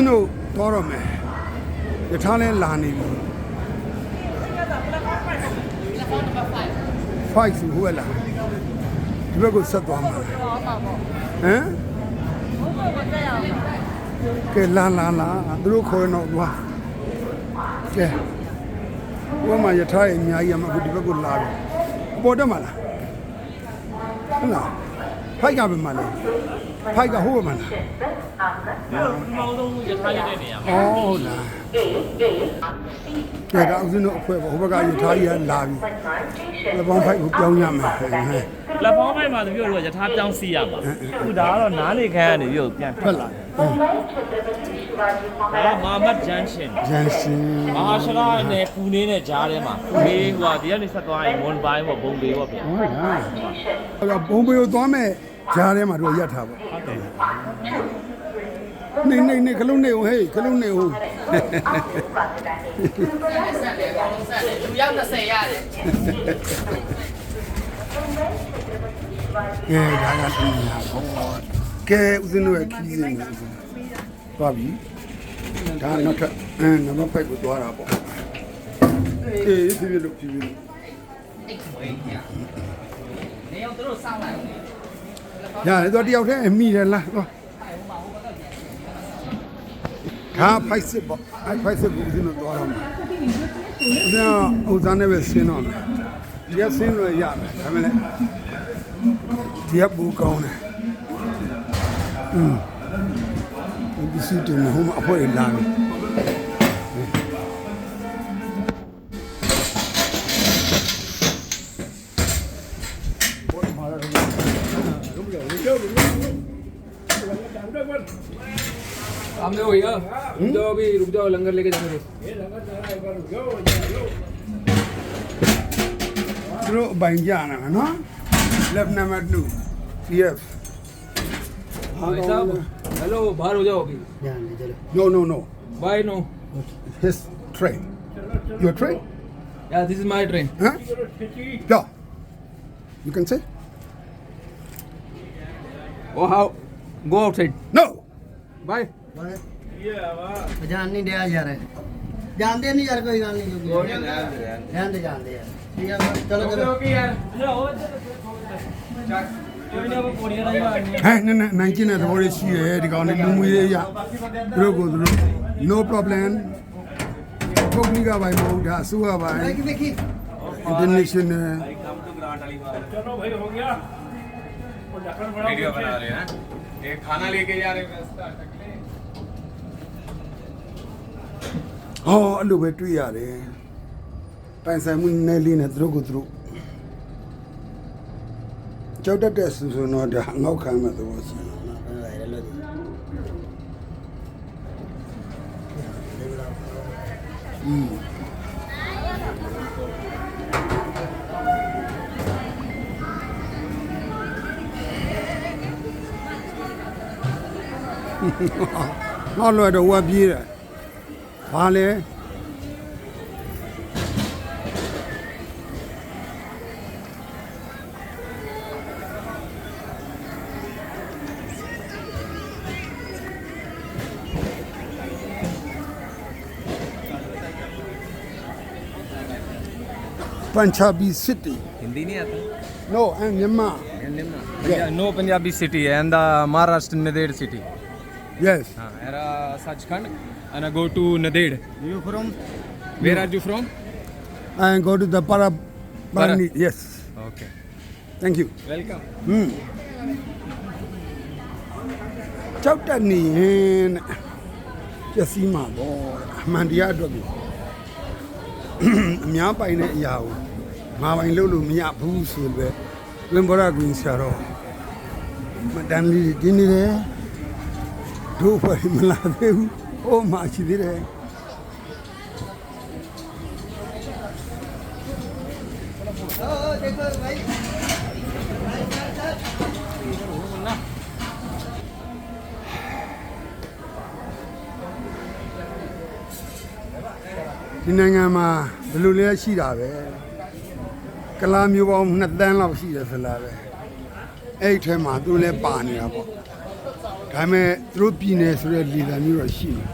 င်းတို့တော်တော့မယ်ယထာလဲလာနေပြီဖိုက်စုဟိုကလာဒီဘက်ကိုဆက်သွားမှာဟမ်ကဲလာလာလာသူတို့ခေါ်ရင်တော့သွားကဲဘုမယထာရဲ့အများကြီးအမအခုဒီဘက်ကိုလာပြီအပေါ်တက်မှာလားဟုတ်လား ဖိုက်ကပဲမှာလဲဖိုက်ကဟိုဘက်မှာလားဒီမောင်ဆုံးရထားရတဲ့နေရာမှာอ๋อဟုတ်လားကဲဒါဥစဉ်တို့အဖွဲ့ပေါ့ဟိုဘက်ကယထာကြီးကလာပြီလပေါင်းဖိုက်ကိုပြောင်းရမယ်ဟဲ့ ဟဲ့လက်ဖောင်းပိုင်းမှာသူပြောလို့ရထားပြောင်းစီရမှာအခုဒါကတော့နားနေခန်းကနေပြီးတော့ပြန်ထွက်လာဟင်းဒါကမာမတ်ဂျန်ရှင်ရန်ရှင်မဟာရှရာနဲ့ပူနေနဲ့ကြားထဲမှာပူလေးဟိုကဒီကနေဆက်သွားရင်မွန်ပိုင်းပေါ့ဘုံလေးပေါ့ဗျာဟုတ်လားအဲ့တော့ဘုံပေကိုသွားမဲ့ဂျားထဲမှာတို့ရက်ထားပေါ့ဟုတ်တယ်နေနေနေခလုံးနေဟေးခလုံးနေဟိုလူရောက်20ရတယ် ကဲဒါကတူညာပေါ့ကဲဥစဉ်တို့ရဲ့ခီးစဉ်ကိုသွားပြီဒါနောက်ထပ်အင်းနံပါတ်ဖိုက်ကိုသွားတာပေါ့အေးဖြည်းဖြည်းလို့ဖြည်းဖြည်းလို့နေအောင်သူတို့စောင်းလိုက်အောင်ရတယ်တော့တယောက်တည်းအမိတယ်လားသွားဒါဖိုက်စစ်ပေါ့အဲဖိုက်စစ်ကိုဦးဇင်းတို့သွားတော့မှာဦးဇင်းကဥစားနဲ့ပဲဆင်းတော့မယ်ဒီကဆင်းလို့ရမယ်ဒါပေမဲ့ဒီကဘူကောင်းတ đĩa bù câu này. Ừ. Cái sư tử này hôm apoi làm हमने वही रुक जाओ अभी रुक जाओ लंगर लेके जाने दो बाइक जाना है ना मतलब ना मत लू पीएफ भाई साहब हेलो बाहर हो जाओ अभी no no no bye no his train your train yeah this is my train हां yeah you can say oh how go outside no bye bye ਜਾਣ ਨਹੀਂ ਡਿਆ ਯਾਰ ਜਾਣਦੇ ਨਹੀਂ ਯਾਰ ਕੋਈ ਗੱਲ ਨਹੀਂ ਕੋਈ ਜਾਣਦੇ ਜਾਣਦੇ ਯਾਰ ਠੀਕ ਆ ਚਲੋ ਚਲੋ ਓਕੇ ਯਾਰ ਲਓ ဟဲ့နဲ့နိုင်ကျင်တဲ့သဘောလေးရှိရဲဒီကောင်လေးလူမှုရေးအရသူတို့ကိုသူတို့ no problem ပုဂ္ဂလိကပိုင်းမဟုတ်ဒါအစိုးရပိုင်း international चलो भाई हो गया वीडियो बना रहे हैं एक खाना लेके जा रहे हैं ဟောအဲ့လိုပဲတွေ့ရတယ်ပိုင်ဆိုင်မှုနည်းလေးနဲ့သူတို့ကိုသူတို့ ကြောက်တတ်တဲ့ဆိုဆိုတော့ဒါငေါက်ခံမဲ့သဘောရှိတယ်။อืมငေါလွယ်တော့ဝက်ပြေးတယ်။ဘာလဲ Punjabi city. Hindi nahi aata. No, I'm Nimma. And Yeah. No Punjabi city and the Maharashtra Naded city. Yes. Ah, era Sachkhand and I go to Naded. You from? Where are you from? I go to the para, Para. Yes. Okay. Thank you. Welcome. Hmm. Chapter eh, and. Jasima. Oh, Mandia Dogi. အများပိုင်တဲ့အရာကိုငါပိုင်လုပ်လို့မရဘူးဆိုပဲလွန်ဘောရကွင်းဆရာတော်မတမ်းလေးဒီနေတယ်ဒုဖယ်မလာသေးဘူးဟိုမှာရှိသေးတယ်ဟုတ်တယ်ဗျာ ဒီနိုင်ငံမှာဘယ်လိုလဲရှိတာပဲကလာမျိုးပေါင်း2တန်းလောက်ရှိတယ်ဆိုလားပဲအဲ့ဒီထဲမှာသူလည်းပါနေတာပေါ့ဒဒါပေမဲ့သူတို့ပြည်နယ်ဆိုတဲ့လေသာမျိုးတော့ရှိတယ်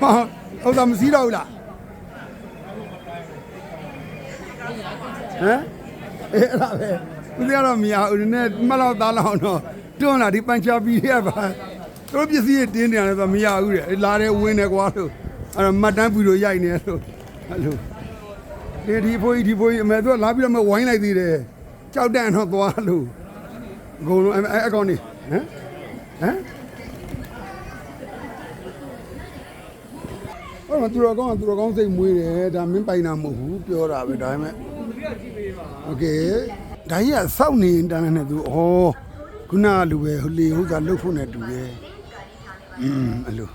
ဟာဟုတ်တာမစည်းတော့ဘူးလားဟမ်အေးအဲ့ဒါပဲဦးလေးကတော့မရဘူးနည်းမလောက်သားလောက်တော့တွန်းလာဒီပန်ချာပီရပါသူ တို့ပစ္စည်းတွေတင်းနေတယ်ဆိုတော့မရဘူးတဲ့လာတယ်ဝင်တယ်ကွာလို့အဲ့တော့မတ်တန်းပူလို့ရိုက်နေလို့အဲ့လိုဒီဒီဖိုးကြီးဒီဖိုးကြီးအမေသူကလာပြီးတော့မဝိုင်းလိုက်သေးတယ်ကြောက်တန်တော့သွားလို့အကုန်လုံးအဲ့အကောင်နေဟမ်ဟမ်ဟောမသူတော်ကောင်းကသူတော်ကောင်းစိတ်မွေးတယ်ဒါမင်းပိုင်တာမဟုတ်ဘူးပြောတာပဲဒါပေမဲ့โอเคဒါကြီးကစောက်နေတန်းနေသူဩခုနကလူပဲဟိုလေဟုတ်တာလှုပ်ဖို့နဲ့တူတယ် อืมအဲ့လို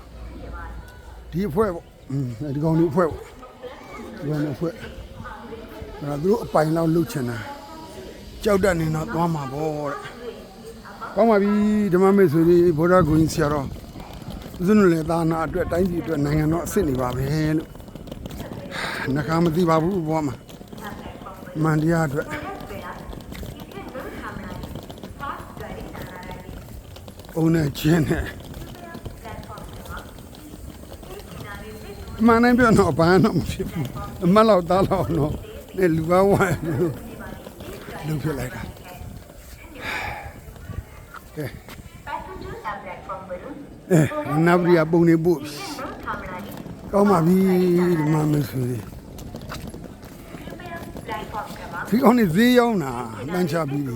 ဒီအဖွဲ့ပေါ့อืมဒီကောင်လေးအဖွဲ့ပေါ့ဒီကောင်လေးအဖွဲ့ဒါသူတို့အပိုင်လောက်လှုပ်ချင်တာကြောက်တတ်နေတော့သွားမှာပေါ့တဲ့ကောင်းပါပြီဓမ္မမေဆွေလေးဗုဒ္ဓဂုဏ်ဆရာတော်ဦးဇင်းတို့လည်းသာနာအတွက်တိုင်းပြည်အတွက်နိုင်ငံတော်အစ်စ်နေပါပဲလို့နှခါမသိပါဘူးဘွားမှာမန္တရားအတွက်အုံနဲ့ချင်းနဲ့ မန်နိုင်ပြောတော့ဘာမှမဖြစ်ဘူးအမလောက်သားလောက်တော့နဲ့လူကောင်းဝိုင်းလို့လုပ်ဖြစ်လိုက်တာကဲအဲနဗရီယာပုံနေပို့ကောင်းပါပြီဒီမှာမဆိုသေးဒီအောင်နေဈေးရောက်တာတန်းချပြီးပြီ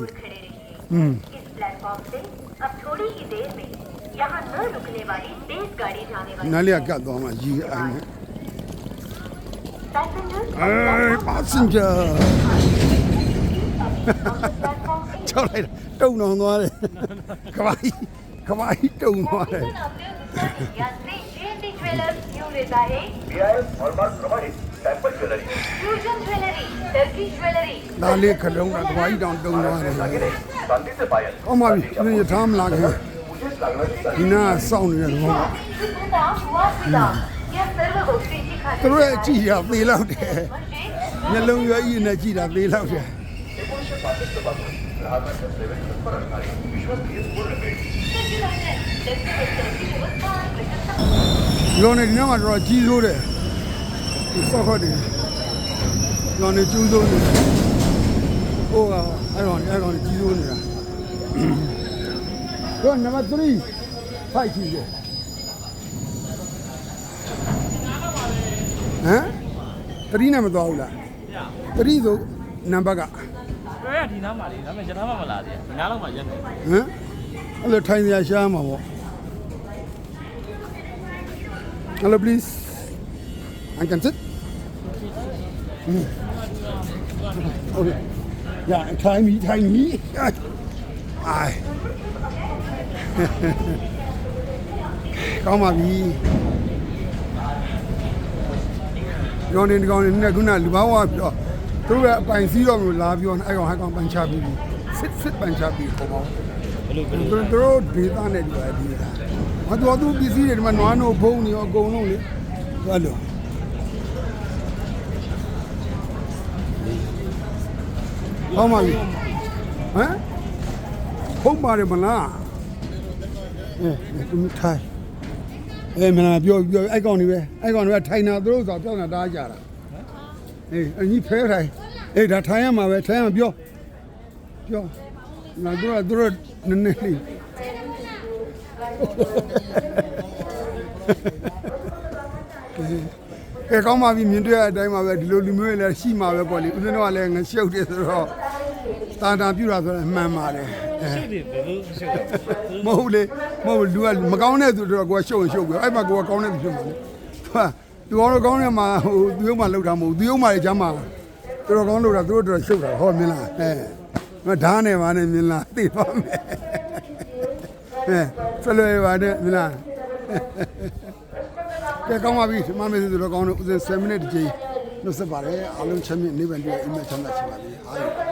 อืม इस प्लेटफॉर्म से अब थोड़ी ही देर में यहाँ न रुकने वाली तेज गाड़ी जाने वाली နားလေးကကတ်သွားမှ Hey, passenger. ချောက်လိုက်တာတုံအောင်သွားတယ်ကဘာကြီးကဘာကြီးတုံသွားတယ် ဒါလေးခလုံးကကဘာကြီးတောင်တုံသွားတယ်ဟောမပြီသူရထားမလားခင်ဒီနားစောင့်နေတဲ့ကောင်က သူတို့ရဲ့ကြည်ရသေးလောက်တယ်မျက်လုံးရွယ်ကြီးနဲ့ကြည်တာသေးလောက်တယ်လောနေဒီနောက်ကတော့ကြီးစိုးတယ်ဒီဆော့ခေါ်တယ်လောနေကျူးစိုးတယ်ဟိုကအဲ့တော့အဲ့တော့ကြီးစိုးနေတာတော့နံပါတ်3ဖိုက်ကြီးတယ် ဟမ်တတိနဲ့မသွားဘူးလားတတိဆိုနံပါတ်ကတွဲရဒီနားမှာလေဒါပေမဲ့ကျွန်တော်မှမလာသေးဘူးဒီနားလောက်မှရက်နေဟမ်အဲ့လိုထိုင်စရာရှားမှာပေါ့ Hello please I can sit Mm. Okay Yeah try me try me Ai ကောင်းပါပြီ ရောင်းနေဒီကောင်နေနဲ့ခုနလူဘာဝပြောသူတို့ကအပိုင်စီးတော့လို့လာပြောနေအဲ့ကောင်ဟဲ့ကောင်ပန်ချပြီးပြီစစ်စစ်ပန်ချပြီးပုံပေါင်းဘယ်လိုဘယ်သူလိုတို့ဒေသနဲ့ဒီပါဒီလားမတော်သူပစ္စည်းတွေဒီမှာနွားနို့ဖုံးနေရောအကုန်လုံးလေဟုတ်လို့ဟောမှာပြီဟမ်ဖုံးပါတယ်မလားအဲသူထိုင် အဲမလားပြောပြောအဲ့ကောင်တွေပဲအဲ့ကောင်တွေကထိုင်တာသူတို့ဆိုပြောနေတာတားကြတာအေးအကြီးဖဲထိုင်အေးဒါထိုင်ရမှာပဲထိုင်ရမှာပြောပြောငါတို့ကတို့နည်းနည်းလေးကဲကောင်းပါပြီမြင်တွေ့ရတဲ့အတိုင်းပါပဲဒီလိုလူမျိုးတွေလည်းရှိမှာပဲပေါ့လေဦးဇင်းတို့ကလည်းငရှုပ်တယ်ဆိုတော့ တာတာပြူတာဆိုတော့အမှန်ပါတယ်အဲရှိတယ်ဘယ်လိုရှိတယ်မဟုတ်လေမဟုတ်လူကမကောင်းတဲ့သူတို့ကကိုယ်ရှုပ်ရင်ရှုပ်ပြီအဲ့မှာကိုယ်ကကောင်းတဲ့သူဖြစ်မှာလေဟာသူကတော့ကောင်းတဲ့မှာဟိုသူရုံးမှာလောက်တာမဟုတ်သူရုံးမှာလည်းကျမ်းမှာသူတို့ကောင်းလို့တာသူတို့တော့ရှုပ်တာဟောမြင်လားအဲမဓာတ်နဲ့ပါနဲ့မြင်လားသိပါမယ်အဲဆက်လွယ်ပါနဲ့မြင်လားကဲကောင်းပါပြီဒီမမေးသူတို့ကောင်းတို့ဦးစင်7မိနစ်တစ်ချိန်နှုတ်ဆက်ပါတယ်အားလုံးချမ်းမြေ့နေပန်တွေ့အိမ်မက်ချမ်းသာချင်ပါလေအား